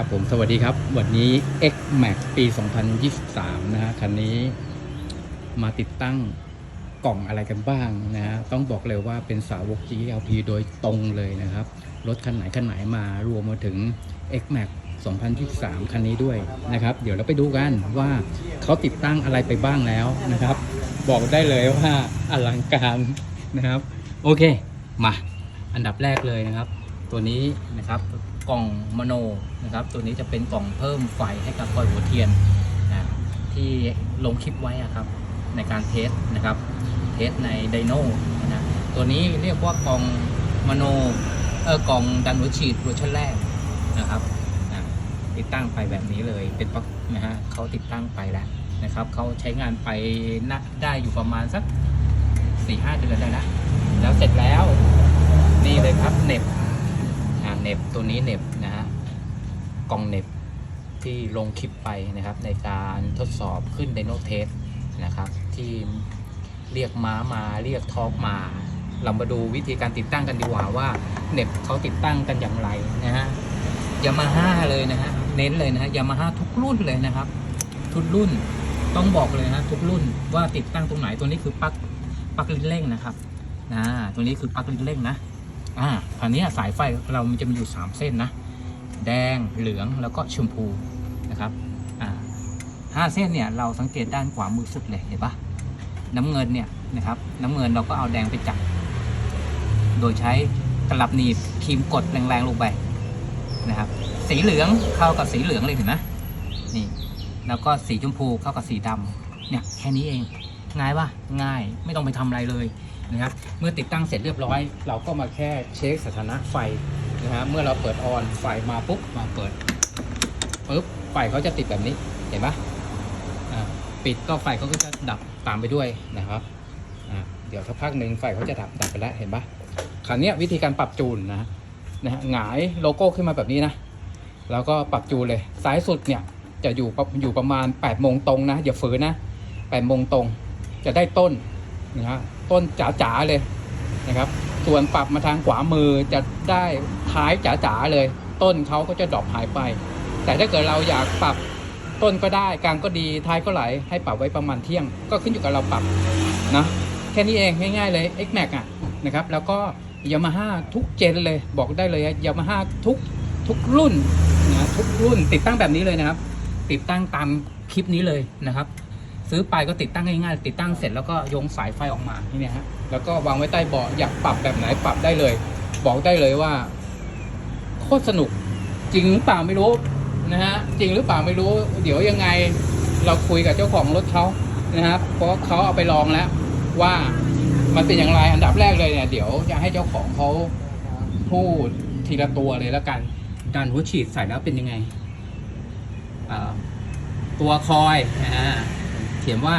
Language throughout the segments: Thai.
ครับผมสวัสดีครับ วันนี้ X Max ปี 2023 นะฮะคันนี้มาติดตั้งกล่องอะไรกันบ้างนะฮะต้องบอกเลยว่าเป็นสาวก GLP โดยตรงเลยนะครับ รถคันไหนคันไหนมารวมมาถึง X Max 2023 คันนี้ด้วยนะครับ เดี๋ยวเราไปดูกันว่าเขาติดตั้งอะไรไปบ้างแล้วนะครับ บอกได้เลยว่าอลังการนะครับ โอเค มา อันดับแรกเลยนะครับ ตัวนี้นะครับ กล่องมโนนะครับ ตัวนี้จะเป็นกล่องเพิ่มไฟให้กับคอยหัวเทียนนะที่ลงคลิปไว้ครับในการเทสนะครับ เทสในไดโนนะตัวนี้เรียกว่ากล่องมโนเออกล่องดันหัวฉีดเวอร์ชันแรกนะครับนะติดตั้งไปแบบนี้เลยเป็นปักนะฮะเขาติดตั้งไปแล้วนะครับเขาใช้งานไปนะได้อยู่ประมาณสักสี่ห้าเดือนได้แล้วแล้วเสร็จแล้วนี่เลยครับเน็บ อ่าเน็บตัวนี้เน็บนะฮะกล่องเน็บที่ลงคลิปไปนะครับ ในการทดสอบขึ้นไดโนเทสนะครับ ที่เรียกม้ามาเรียกทอกมา เรามาดูวิธีการติดตั้งกันดีกว่าว่าเน็บเขาติดตั้งกันอย่างไรนะฮะยามาฮ่าเลยนะฮะเน้นเลยนะฮะยามาฮ่าทุกรุ่นเลยนะครับ ทุกรุ่นต้องบอกเลยนะทุกรุ่นว่าติดตั้งตรงไหนตัวนี้คือปลั๊กปลั๊กลิ้นเร่งนะครับนะตัวนี้คือปลั๊กลิ้นเร่งนะ อ่าคราวนี้สายไฟเรามันจะมีอยู่3เส้นนะแดงเหลืองแล้วก็ชมพูนะครับอ่าห้าเส้นเนี่ยเราสังเกตด้านขวามือสุดเลยเห็นปะน้ำเงินเนี่ยนะครับน้ำเงินเราก็เอาแดงไปจับโดยใช้ตลับหนีบครีมกดแรงๆลงไปนะครับสีเหลืองเข้ากับสีเหลืองเลยเห็นไหมนี่แล้วก็สีชมพูเข้ากับสีดำเนี่ยแค่นี้เองง่ายปะง่ายไม่ต้องไปทำอะไรเลย นะครับเมื่อติดตั้งเสร็จเรียบร้อย เราก็มาแค่เช็คสถานะไฟนะฮะเมื่อเราเปิดออนไฟมาปุ๊บมาเปิดปุ๊บไฟเขาจะติดแบบนี้เห็นปะอ่าปิดก็ไฟเขาก็จะดับตามไปด้วยนะครับอ่าเดี๋ยวสักพักหนึ่งไฟเขาจะดับดับไปแล้วเห็นปะคราวนี้วิธีการปรับจูนนะนะฮะหงายโลโก้ขึ้นมาแบบนี้นะแล้วก็ปรับจูนเลยซ้ายสุดเนี่ยจะอยู่อยู่ประมาณ8ปดโมงตรงนะอย่าฝืนนะ8ปดโมงตรงจะได้ต้นนะฮะ ต้นจ๋าๆเลยนะครับ ส่วนปรับมาทางขวามือจะได้ท้ายจ๋าๆเลย ต้นเขาก็จะดรอปหายไป แต่ถ้าเกิดเราอยากปรับต้นก็ได้กลางก็ดีท้ายก็ไหลให้ปรับไว้ประมาณเที่ยง ก็ขึ้นอยู่กับเราปรับนะแค่นี้เองง่ายๆเลย X Max อะนะครับ แล้วก็ยามาฮ่าทุกเจนเลยบอกได้เลยยามาฮ่าทุกทุกรุ่นนะทุกรุ่นติดตั้งแบบนี้เลยนะครับ ติดตั้งตามคลิปนี้เลยนะครับ ซื้อไปก็ติดตั้งง่ายๆติดตั้งเสร็จแล้วก็โยงสายไฟออกมาที่นี่ฮะแล้วก็วางไว้ใต้เบาะอยากปรับแบบไหนปรับได้เลย บอกได้เลยว่าโคตรสนุกจริงหรือเปล่าไม่รู้นะฮะจริงหรือเปล่าไม่รู้ เดี๋ยวยังไงเราคุยกับเจ้าของรถเขานะครับเพราะเขาเอาไปลองแล้วว่ามันเป็นอย่างไรอันดับแรกเลยเนี่ยเดี๋ยวจะให้เจ้าของเขาพูดทีละตัวเลยแล้วกันการหัวฉีดใส่แล้วเป็นยังไงตัวคอยอ่า ขียนว่า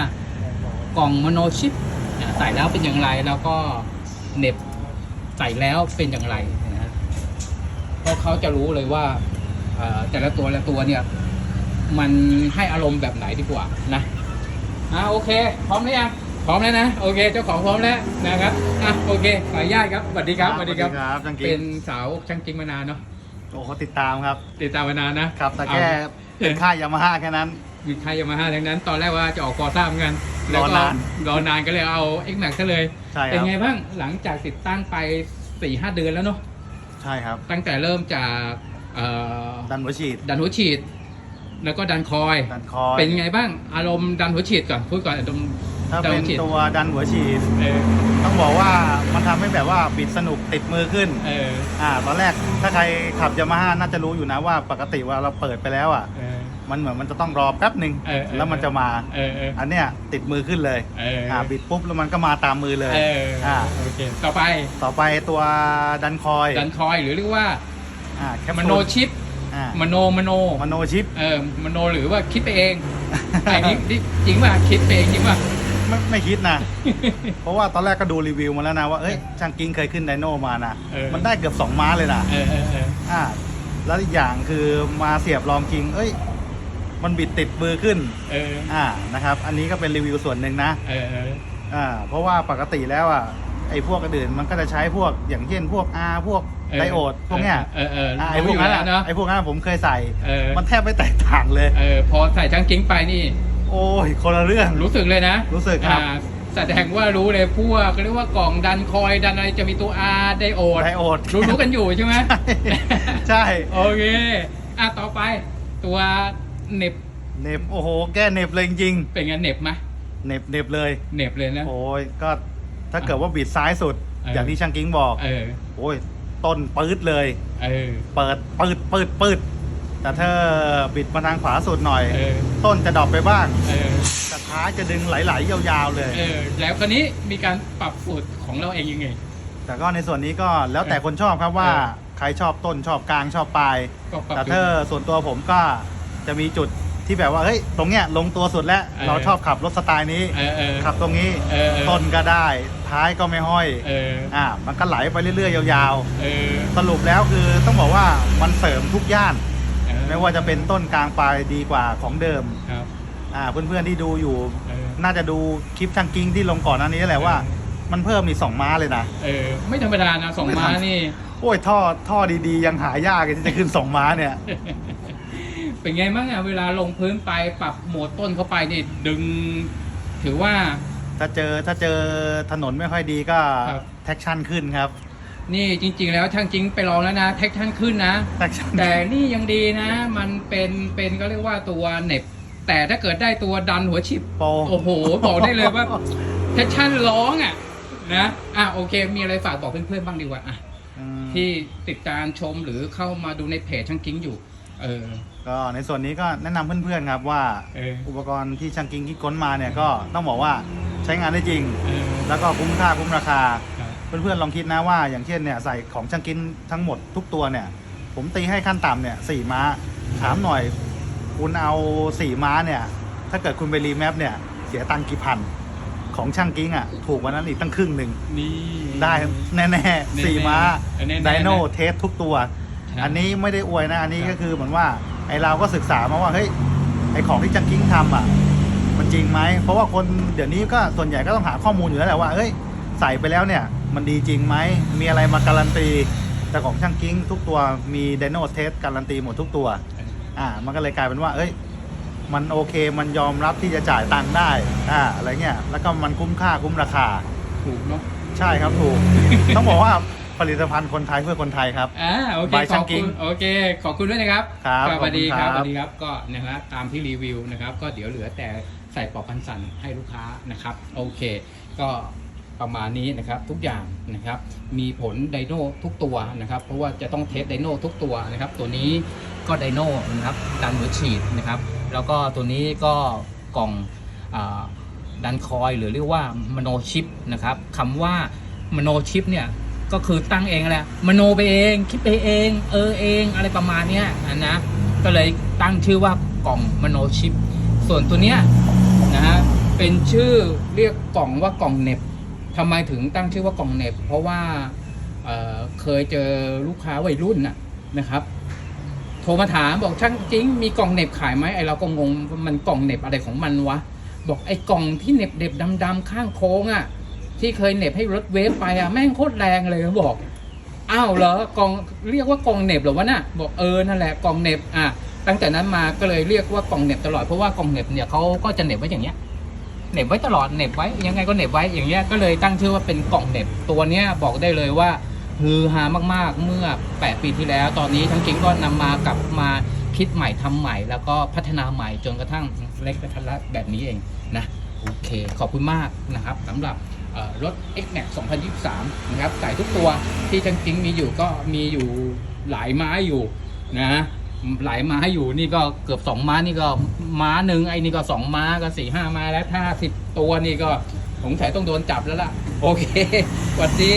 กล่องมโนชิปอ่าใส่แล้วเป็นอย่างไร แล้วก็เหน็บใส่แล้วเป็นอย่างไรนะฮะเพราะเขาจะรู้เลยว่าเอ่อแต่ละตัวละตัวเนี่ย มันให้อารมณ์แบบไหนดีกว่านะอ่าโอเค พร้อมหรือยังพร้อมแล้วนะโอเค เจ้าของพร้อมแล้วนะครับอะโอเคขออนุญาตครับสวัสดีครับสวัสดีครับครับจังกิเป็นนสาวช่างจริงมานานเนาะโอ้เขาติดตามครับ ติดตามมานานนะครับแต่แค่เป็นค่ายยามาฮ่าแค่นั้น มีใครยามาฮ่าทั้งนั้น ตอนแรกว่าจะออกฟอร์ซ่าเหมือนกันแล้วก็รอนานรอนานก็เลยเอา X Max ซะเลยใช่คเป็นรับไงบ้างหลังจากติดตั้งไป4ี่ห้าเดือนแล้วเนาะใช่ครับ ตั้งแต่เริ่มจากเอ่อดันหัวฉีด ดันหัวฉีด แล้วก็ดันคอย ดันคอยเป็นไงบ้างอารมณ์ดันหัวฉีดก่อนพูดก่อนอารมณ์ถ้าดันเป็หันวฉีดตัวดันหัวฉีด เออต้องบอกว่ามันทำให้แบบว่าบิดสนุกติดมือขึ้น เอออ่า ตอนแรกถ้าใครขับยามาฮ่าน่าจะรู้อยู่นะว่าปกติว่าเราเปิดไปแล้วอะ เออ มันเหมือนมันจะต้องรอแป๊บหนึ่งเออเออแล้วมันจะมาเออเอออันเนี้ยติดมือขึ้นเลยเอออ่าบิดปุ๊บแล้วมันก็มาตามมือเลยเอออ่าโอเค ต่อไปต่อไปตัวดันคอยดันคอยหรือเรียกว่าอ่าแคปมซูลโนชิปอ่ามโนมโนมโนชิป เออมโนหรือว่าคิดไปเองไอ้นี่นี่จริงป่ะคิดไปเองจริงป่ะ ไม่ไม่คิดนะ เพราะว่าตอนแรกก็ดูรีวิวมาแล้วนะว่าเอ้ยช่างกิ้งเคยขึ้นไดโน่มานะเออ มันได้เกือบ 2 ม้าเลยนะเออเออเออ อ่าแล้วอีกอย่างคือมาเสียบลองจริงเอ้ย มันบิดติดมือขึ้นเอออ่านะครับ อันนี้ก็เป็นรีวิวส่วนหนึ่งนะเออเอออ่าเพราะว่าปกติแล้วอะไอ้พวกอื่นมันก็จะใช้พวกอย่างเช่นพวก R พวกเออไดโอดพวกเนี้ยเออเอออะเออไอ้พวกนั้นรู้ยู่แล้อะเนาะไอ้พวกนั้นผมเคยใส่เออมันแทบไม่แตกต่างเลยเออพอใส่ช่างกิ้งไปนี่ โอ้ยคนละเรื่องรู้สึกเลยนะ รู้สึกครับอ่าแสดงว่ารู้เลยพวกเรียกว่ากล่องดันคอยดันอะไรจะมีตัว R ไดโอดไดโอดรู้รู้กันอยู่ใช่ไหมใช่โอเคอะต่อไปตัว เหน็บเหน็บโอ้โห แก้เหน็บเลยจริงเป็นไงเหน็บไหมๆเหน็บเหน็บเลยเหน็บเลยนะ โอ้ยก็ถ้าเกิดว่าบิดซ้ายสุด เออออ ย่างที่ช่างกิ้งบอกเออ โอ้ยต้นปื๊ดเลย เออ เปิดปืดปืดปืดแต่ถ้าบิดมาทางขวาสุดหน่อย เออ ต้นจะดรอปไปบ้างเออ แต่ท้ายจะดึงไหลๆยาวๆเลย เออ แล้วคราวนี้มีการปรับสูตรของเราเองยังไง แต่ก็ในส่วนนี้ก็แล้วแต่คนชอบครับว่าเออ ใครชอบต้นชอบกลางชอบปลาย ก็ปรับแต่ถ้าส่วนตัวผมก็ จะมีจุดที่แบบว่าเฮ้ยตรงเนี้ยลงตัวสุดแล้วเออเราชอบขับรถสไตล์นี้ เออเออ ขับตรงนี้เออเออ ต้นก็ได้ ท้ายก็ไม่ห้อยเอออ่ามันก็ไหลไปเรื่อยๆยาวเออๆ สรุปแล้วคือต้องบอกว่ามันเสริมทุกย่าน เออไม่ว่าจะเป็นต้นกลางปลายดีกว่าของเดิมครับ อ่าเพื่อนๆที่ดูอยู่ เออ น่าจะดูคลิปช่างกิ้งที่ลงก่อนหน้านี้แหละว่าเออมันเพิ่มมีสองม้าเลยนะ เออไม่ธรรมดานะสองไม่ม้าธรรมนี่ โอ้ยท่อท่อดีๆ ยังหายากเลยที่จะขึ้นสองม้าเนี่ย เป็นไงบ้างอะเวลาลงพื้นไปปรับโหมดต้นเข้าไปนี่ดึง ถือว่า ถ้าเจอถ้าเจอถนนไม่ค่อยดีก็ครับ แท็กชั่นขึ้นครับนี่จริง ๆ แล้วช่างจริงไปลองแล้วนะแท็กชั่นขึ้นนะ แท็กชั่นแต่นี่ยังดีนะ มันเป็นเป็นก็เรียกว่าตัวเหน็บ แต่ถ้าเกิดได้ตัวดันหัวฉิบ โปรโอ้โห บอกได้เลยว่าแท็กชั่นร้องอะนะอะโอเค มีอะไรฝากบอกเพื่อนๆบ้างดีกว่าอะอืมที่ติดตามชมหรือเข้ามาดูในเพจช่างกิ้งอยู่ เออ ก็ในส่วนนี้ก็แนะนำเพื่อนๆครับว่าเออ อุปกรณ์ที่ช่างกิ้งคิดค้นมาเนี่ยก็ต้องบอกว่าใช้งานได้จริง เออแล้วก็คุ้มค่าคุ้มราคา ครับเพื่อนๆลองคิดนะว่าอย่างเช่นเนี่ยใส่ของช่างกินทั้งหมดทุกตัวเนี่ย ผมตีให้ขั้นต่ำเนี่ยสี่ม้า ถามหน่อย คุณเอาสี่ม้าเนี่ย ถ้าเกิดคุณไปรีแมปเนี่ย เสียตังค์กี่พัน ของช่างกิ้งอะ ถูกกว่านั้นอีกตั้งครึ่งหนึ่ง นี่ ได้แน่ๆสี่ม้าแน่ๆไดโนนะเทสทุกตัว ใช่อันนี้ไม่ได้อวยนะ อันนี้ครับก็คือเหมือนว่า ไอเราก็ศึกษามาว่าเฮ้ยไอของที่จังกิ้งทำอะ มันจริงไหมเพราะว่าคนเดี๋ยวนี้ก็ส่วนใหญ่ก็ต้องหาข้อมูลอยู่แล้วแหละว่าเฮ้ยใส่ไปแล้วเนี่ย มันดีจริงไหมมีอะไรมาการันตีแต่ของช่างกิ้งทุกตัวมีไดโนเทสการันตีหมดทุกตัว อ่า มันก็เลยกลายเป็นว่า เอ้ย มันโอเค มันยอมรับที่จะจ่ายตังค์ได้ อ่า อะไรเงี้ย แล้วก็มันคุ้มค่าคุ้มราคา ถูกเนาะ ใช่ครับถูก ต้องบอกว่า ผลิตภัณฑ์คนไทยเพื่อคนไทยครับ อ่าโอเคบายขช่าองบกิ๊คุงณโอเค ขอบคุณด้วยนะครับครับสวัสดีครับขอบคุณครับสวัสดีครับก็นะครับตามที่รีวิวนะครับ ก็เดี๋ยวเหลือแต่ใส่ปลอกพันสันให้ลูกค้านะครับ โอเค ก็ประมาณนี้นะครับทุกอย่างนะครับ มีผลไดโนทุกตัวนะครับ เพราะว่าจะต้องเทสไดโนทุกตัวนะครับ ตัวนี้ก็ไดโนนะครับดันหัวฉีดนะครับ แล้วก็ตัวนี้ก็กล่องอาดันคอยหรือเรียกว่ามโนชิปนะครับคำว่ามโนชิปเนี่ย ก็คือตั้งเองแหละมโนไปเองคิดไปเอง เออเองอะไรประมาณเนี้ยนะก็เลยตั้งชื่อว่ากล่องมโนชิป ส่วนตัวเนี้ยนะฮะเป็นชื่อเรียกกล่องว่ากล่องเน็บทำไมถึงตั้งชื่อว่ากล่องเน็บ เพราะว่าเเคยเจอลูกค้าวัยรุ่นนะนะครับ โทรมาถามบอกช่างจริง มีกล่องเน็บขายไหมไอเราก็งงมันกล่องเน็บอะไรของมันวะ บอกไอกล่องที่เน็บเด็บดำๆข้างโค้งอะ ที่เคยเหน็บให้รถเวฟไปอะแม่งโคตรแรงเลยเขาบอกอ้าวเหรอกล่องเรียกว่ากล่องเหน็บเหรอวะน่ะบอกเออนั่นแหละกล่องเหน็บอะตั้งแต่นั้นมาก็เลยเรียกว่ากล่องเหน็บตลอดเพราะว่ากล่องเหน็บเนี่ยเขาก็จะเหน็บไว้อย่างเงี้ยเหน็บไว้ตลอดเหน็บไว้ยังไงก็เหน็บไว้อย่างเงี้ยก็เลยตั้งชื่อว่าเป็นกล่องเหน็บตัวเนี้ยบอกได้เลยว่าฮือฮามากๆเมื่อ 8 ปีที่แล้ว ตอนนี้ทั้งจริงก็นำมากลับมาคิดใหม่ทำใหม่ แล้วก็พัฒนาใหม่จนกระทั่งเล็กกระทัดรัดแบบนี้เองนะโอเค ขอบคุณมากนะครับสำหรับ เอ่อรถ X Max 2023 นะครับใส่ทุกตัวที่จังทิ้งมีอยู่ก็มีอยู่หลายไม้อยู่นะหลายม้าอยู่นี่ก็เกือบสองม้านี่ก็ม้าหนึ่งไอ้นี่ก็สองม้าก็สี่ห้าม้าแล้วถ้าสิบตัวนี่ก็สงสัยต้องโดนจับแล้วล่ะ โอเคสวัสดี